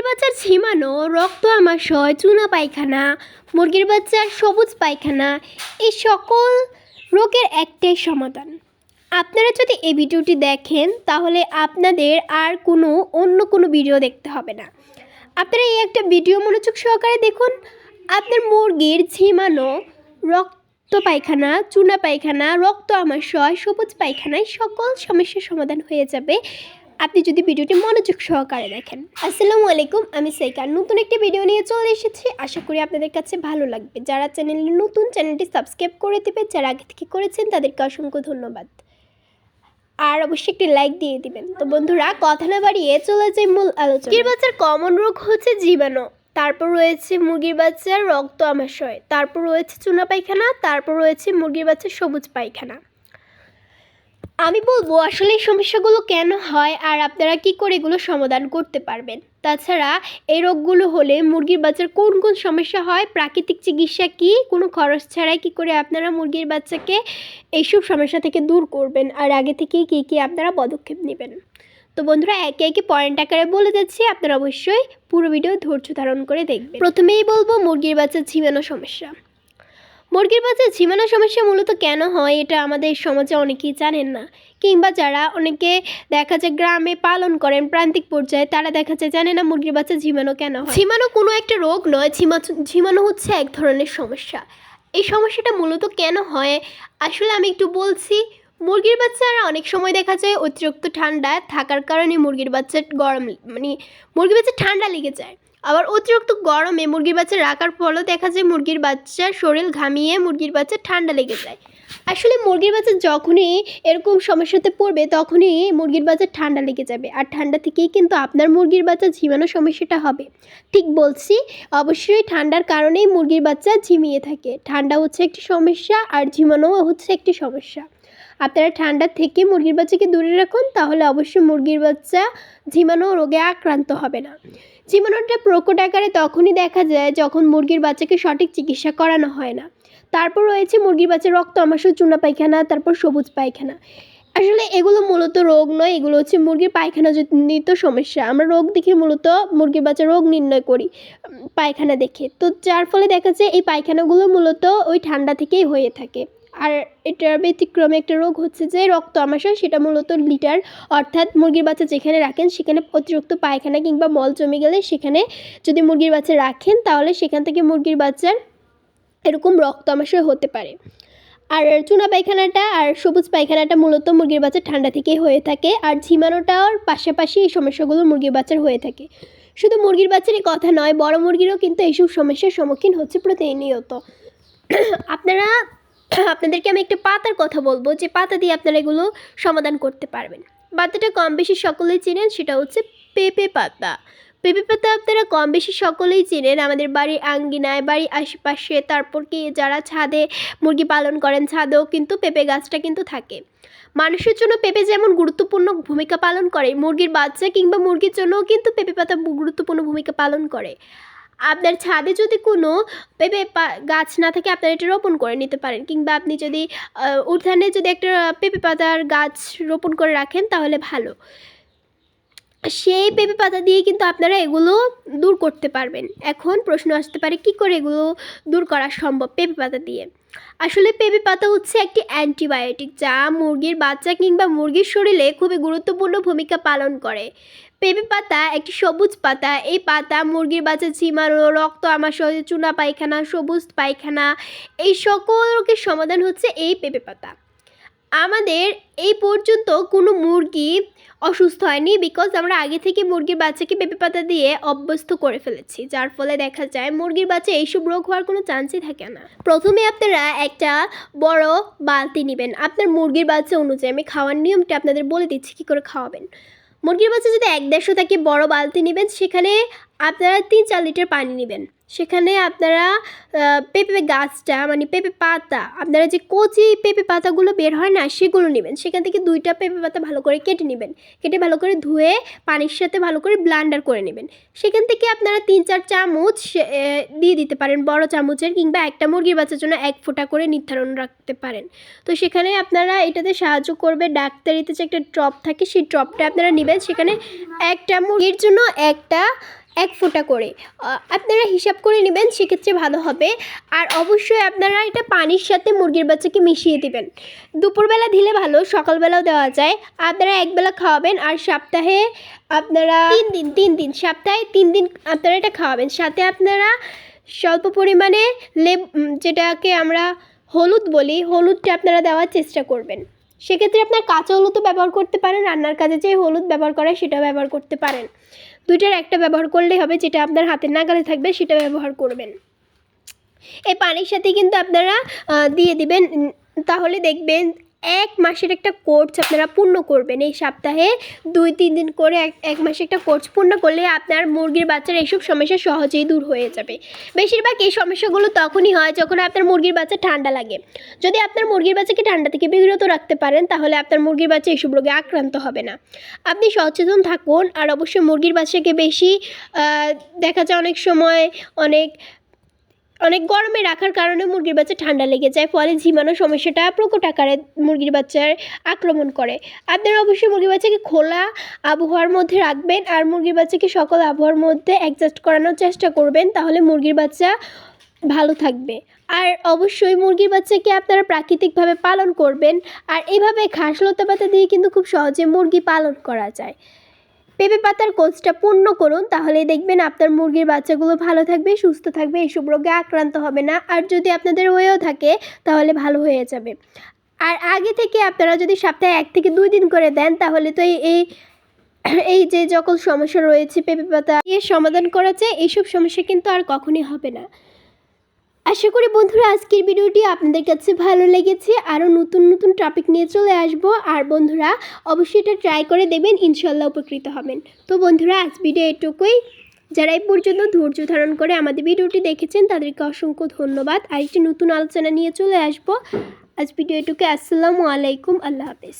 মুরগির বাচ্চার ঝিমানো, রক্ত আমাশয় চুনা পায়খানা, মুরগির বাচ্চার সবুজ পায়খানা এই সকল রোগের একটাই সমাধান। আপনারা যদি এই ভিডিওটি দেখেন, তাহলে আপনাদের আর কোনো, অন্য কোনো ভিডিও দেখতে হবে না। আপনারা এই একটা ভিডিও মনোযোগ সহকারে দেখুন। আপনার মুরগির ঝিমানো, রক্ত পায়খানা, চুনা পায়খানা, রক্ত আমাশয় সবুজ পায়খানায় সকল সমস্যার সমাধান হয়ে যাবে। আপনি যদি ভিডিওটি মনোযোগ সহকারে দেখেন। আসসালামু আলাইকুম, আমি সাইকার নতুন একটি ভিডিও নিয়ে চলে এসেছি। আশা করি আপনাদের কাছে ভালো লাগবে। যারা চ্যানেলে নতুন, চ্যানেলটি সাবস্ক্রাইব করে দেবে যারা আগে থেকে করেছেন, তাদেরকে অসংখ্য ধন্যবাদ। আর অবশ্যই একটি লাইক দিয়ে দিবেন। তো বন্ধুরা, কথা না বাড়িয়ে চলে যাই মূল আলোচনা মুরগির বাচ্চার কমন রোগ হচ্ছে জীবাণু। তারপর রয়েছে মুরগির বাচ্চার রক্ত আমাশয় তারপর রয়েছে চুনা পায়খানা। তারপর রয়েছে মুরগির বাচ্চার সবুজ পায়খানা। আমি বলব, আসলে এই সমস্যাগুলো কেন হয় আর আপনারা কি করে এগুলো সমাধান করতে পারবেন? তাছাড়া এই রোগগুলো হলে মুরগির বাচ্চার কোন কোন সমস্যা হয়, প্রাকৃতিক চিকিৎসা কি, কোনো খরচ ছাড়াই কি করে আপনারা মুরগির বাচ্চাকে এইসব সমস্যা থেকে দূর করবেন আর আগে থেকেই কী কী আপনারা পদক্ষেপ নেবেন? তো বন্ধুরা, একে একে পয়েন্ট আকারে বলে যাচ্ছি, আপনারা অবশ্যই পুরো ভিডিও ধৈর্য ধারণ করে দেখবেন। প্রথমেই বলব, মুরগির বাচ্চার ঝিমানো সমস্যা। মুরগির বাচ্চার ঝিমানো সমস্যা মূলত কেন হয় এটা আমাদের সমাজে অনেকেই জানেন না। কিংবা যারা অনেকে দেখা যায় গ্রামে পালন করেন, প্রান্তিক পর্যায়ে তারা দেখা যায় জানে না মুরগির বাচ্চা ঝিমানো কেন হয়। ঝিমানো কোনো একটা রোগ নয়, ঝিমা, ঝিমানো হচ্ছে এক ধরনের সমস্যা। এই সমস্যাটা মূলত কেন হয়? আসলে আমি একটু বলছি, মুরগির বাচ্চারা অনেক সময় দেখা যায় অতিরিক্ত ঠান্ডা থাকার কারণে মুরগির বাচ্চার গরম মানে মুরগির বাচ্চা ঠান্ডা লেগে যায়। আবার অতিরিক্ত গরমে মুরগির বাচ্চা রাখার ফলেও দেখা যায় মুরগির বাচ্চা শরীর ঘামিয়ে মুরগির বাচ্চা ঠান্ডা লেগে যায়। আসলে মুরগির বাচ্চা যখনই এরকম সমস্যাতে পড়বে, তখনই মুরগির বাচ্চার ঠান্ডা লেগে যাবে। আর ঠান্ডা থেকেই কিন্তু আপনার মুরগির বাচ্চা ঝিমানো সমস্যাটা হবে। ঠিক বলছি, অবশ্যই ঠান্ডার কারণেই মুরগির বাচ্চা ঝিমিয়ে থাকে। ঠান্ডা হচ্ছে একটি সমস্যা আর ঝিমানোও হচ্ছে একটি সমস্যা। আপনারা ঠান্ডা থেকে মুরগির বাচ্চাকে দূরে রাখুন, তাহলে অবশ্যই মুরগির বাচ্চা ঝিমানো রোগে আক্রান্ত হবে না। জীবাণুটা প্রকট আকারে তখনই দেখা যায় যখন মুরগির বাচ্চাকে সঠিক চিকিৎসা করানো হয় না। তারপর রয়েছে মুরগির বাচ্চার রক্ত আমাশয় চুনা পায়খানা, তারপর সবুজ পায়খানা। আসলে এগুলো মূলত রোগ নয়, এগুলো হচ্ছে মুরগির পায়খানা জনিত সমস্যা। আমরা রোগ দেখে মূলত মুরগির বাচ্চা রোগ নির্ণয় করি পায়খানা দেখে। তো যার ফলে দেখা যায় এই পায়খানাগুলো মূলত ওই ঠান্ডা থেকেই হয়ে থাকে। আর এটার ব্যতিক্রমে একটা রোগ হচ্ছে যে রক্ত আমাশয়, সেটা মূলত লিটার। অর্থাৎ মুরগির বাচ্চা যেখানে রাখেন, সেখানে অতিরিক্ত পায়খানা কিংবা মল জমে গেলে সেখানে যদি মুরগির বাচ্চা রাখেন, তাহলে সেখান থেকে মুরগির বাচ্চার এরকম রক্ত আমাশয় হতে পারে। আর চুনা পায়খানাটা আর সবুজ পায়খানাটা মূলত মুরগির বাচ্চার ঠান্ডা থেকেই হয়ে থাকে আর ঝিমানোটার পাশাপাশি এই সমস্যাগুলো মুরগির বাচ্চার হয়ে থাকে। শুধু মুরগির বাচ্চারই কথা নয়, বড় মুরগিরও কিন্তু এইসব সমস্যার সম্মুখীন হচ্ছে প্রতিনিয়ত। আপনারা আপনাদেরকে আমি একটা পাতার কথা বলব যে পাতা দিয়ে আপনারা এগুলো সমাধান করতে পারবেন। পাতাটা কম বেশি সকলেই চেনেন, সেটা হচ্ছে পেঁপে পাতা। পেঁপে পাতা আপনারা কম বেশি সকলেই চেনেন, আমাদের বাড়ির আঙ্গিনায়, বাড়ির আশেপাশে, তারপর কি যারা ছাদে মুরগি পালন করেন, ছাদেও কিন্তু পেঁপে গাছটা কিন্তু থাকে। মানুষের জন্য পেঁপে যেমন গুরুত্বপূর্ণ ভূমিকা পালন করে, মুরগির বাচ্চা কিংবা মুরগির জন্যও কিন্তু পেঁপে পাতা গুরুত্বপূর্ণ ভূমিকা পালন করে। আপনার ছাদে যদি কোনো পেঁপে গাছ না থাকে, আপনারা এটা রোপণ করে নিতে পারেন। কিংবা আপনি যদি উঠানে যদি একটা পেঁপে পাতার গাছ রোপণ করে রাখেন, তাহলে ভালো। সেই পেঁপে পাতা দিয়ে কিন্তু আপনারা এগুলো দূর করতে পারবেন। এখন প্রশ্ন আসতে পারে, কি করে এগুলো দূর করা সম্ভব পেঁপে পাতা দিয়ে? আসলে পেঁপে পাতা হচ্ছে একটি অ্যান্টিবায়োটিক যা মুরগির বাচ্চা কিংবা মুরগির শরীরে খুবই গুরুত্বপূর্ণ ভূমিকা পালন করে। পেঁপে পাতা, একটি সবুজ পাতা, এই পাতা মুরগির বাচ্চা ঝিমানো, রক্ত আমাশয় চুনা পায়খানা, সবুজ পায়খানা, এই সকল রোগের সমাধান হচ্ছে এই পেঁপে পাতা। আমাদের এই পর্যন্ত কোনো মুরগি অসুস্থ হয়নি বিকজ আমরা আগে থেকে মুরগির বাচ্চাকে পেঁপে পাতা দিয়ে অভ্যস্ত করে ফেলেছি, যার ফলে দেখা যায় মুরগির বাচ্চা এইসব রোগ হওয়ার কোনো চান্সই থাকে না। প্রথমে আপনারা একটা বড় বালতি নেবেন। আপনার মুরগির বাচ্চা অনুযায়ী আমি খাওয়ার নিয়মটা আপনাদের বলে দিচ্ছি, কী করে খাওয়াবেন? মুরগির বাচ্চা যদি এক দেড়শো থাকে বড় বালতি নেবেন সেখানে আপনারা তিন চার লিটার পানি নেবেন। সেখানে আপনারা পেঁপে গাছটা মানে পেঁপে পাতা, আপনারা যে কচি পেঁপে পাতাগুলো বের হয় না, সেগুলো নেবেন। সেখান থেকে দুইটা পেঁপে পাতা ভালো করে কেটে নেবেন। কেটে ভালো করে ধুয়ে পানির সাথে ভালো করে ব্লান্ডার করে নেবেন। সেখান থেকে আপনারা তিন চার চামচ দিয়ে দিতে পারেন, বড় চামচের কিংবা একটা মুরগির বাচ্চার জন্য এক ফোঁটা করে নির্ধারণ রাখতে পারেন। তো সেখানে আপনারা এটাতে সাহায্য করবে, ডাক্তারিতে যে একটা ড্রপ থাকে, সেই ড্রপটা আপনারা নেবেন। সেখানে একটা মুরগির জন্য একটা এক ফোঁটা করে। আপনারা হিসাব করে নেবেন, সেক্ষেত্রে ভালো হবে। আর অবশ্যই আপনারা এটা পানির সাথে মুরগির বাচ্চাকে মিশিয়ে দিবেন। দুপুরবেলা দিলে ভালো, সকালবেলাও দেওয়া যায়। আপনারা একবেলা খাওয়াবেন, আর সপ্তাহে আপনারা তিন দিন তিন দিন, সপ্তাহে তিন দিন আপনারা এটা খাওয়াবেন। সাথে আপনারা স্বল্প পরিমাণে লেব যেটাকে আমরা হলুদ বলি, হলুদটা আপনারা দেওয়ার চেষ্টা করবেন। সেক্ষেত্রে আপনার কাঁচা হলুদও ব্যবহার করতে পারেন, রান্নার কাজে যে হলুদ ব্যবহার করে সেটা ব্যবহার করতে পারেন। দুইটার একটা ব্যবহার করলেই হবে, যেটা আপনার হাতের নাগালে থাকবে সেটা ব্যবহার করবেন। এই পানির সাথে কিন্তু আপনারা দিয়ে দিবেন তাহলে দেখবেন এক মাসের একটা কোর্স আপনারা পূর্ণ করবেন। এই সপ্তাহে দুই, তিন দিন করে এক এক মাসে একটা কোর্স পূর্ণ করলে আপনার মুরগির বাচ্চার এইসব সমস্যা সহজেই দূর হয়ে যাবে। বেশিরভাগ এই সমস্যাগুলো তখনই হয় যখন আপনার মুরগির বাচ্চা ঠান্ডা লাগে। যদি আপনার মুরগির বাচ্চাকে ঠান্ডা থেকে বিরত রাখতে পারেন, তাহলে আপনার মুরগির বাচ্চা এইসব রোগে আক্রান্ত হবে না। আপনি সচেতন থাকুন, আর অবশ্যই মুরগির বাচ্চাকে বেশি দেখা যায় অনেক সময় অনেক অনেক গরমে রাখার কারণে মুরগির বাচ্চা ঠান্ডা লেগে যায়, ফলে ঝিমানো সমস্যাটা প্রকট আকারে মুরগির বাচ্চার আক্রমণ করে। আপনারা অবশ্যই মুরগির বাচ্চাকে খোলা আবহাওয়ার মধ্যে রাখবেন আর মুরগির বাচ্চাকে সকল আবহাওয়ার মধ্যে অ্যাডজাস্ট করানোর চেষ্টা করবেন, তাহলে মুরগির বাচ্চা ভালো থাকবে। আর অবশ্যই মুরগির বাচ্চাকে আপনারা প্রাকৃতিকভাবে পালন করবেন, আর এভাবে ঘাস লতা পাতা দিয়ে কিন্তু খুব সহজে মুরগি পালন করা যায়। পেঁপে পাতার কোচটা পূর্ণ করুন তাহলে দেখবেন আপনার মুরগির বাচ্চাগুলো ভালো থাকবে, সুস্থ থাকবে, এসব রোগে আক্রান্ত হবে না। আর যদি আপনাদের হয়েও থাকে, তাহলে ভালো হয়ে যাবে। আর আগে থেকে আপনারা যদি সপ্তাহে এক থেকে দুই দিন করে দেন, তাহলে তো এই এই এই যে যখন সমস্যা রয়েছে পেঁপে পাতা, এর সমাধান করা যায় এইসব সমস্যা কিন্তু আর কখনই হবে না। আশা করি বন্ধুরা আজকের ভিডিওটি আপনাদের কাছে ভালো লেগেছে। আরও নতুন নতুন টপিক নিয়ে চলে আসব। আর বন্ধুরা অবশ্যই এটা ট্রাই করে দেবেন ইনশাল্লাহ উপকৃত হবেন। তো বন্ধুরা আজ ভিডিও এটুকুই। যারা এই পর্যন্ত ধৈর্য ধারণ করে আমাদের ভিডিওটি দেখেছেন, তাদেরকে অসংখ্য ধন্যবাদ। আর একটি নতুন আলোচনা নিয়ে চলে আসব। আজ ভিডিও এটুকু আসসালামু আলাইকুম। আল্লাহ হাফেজ।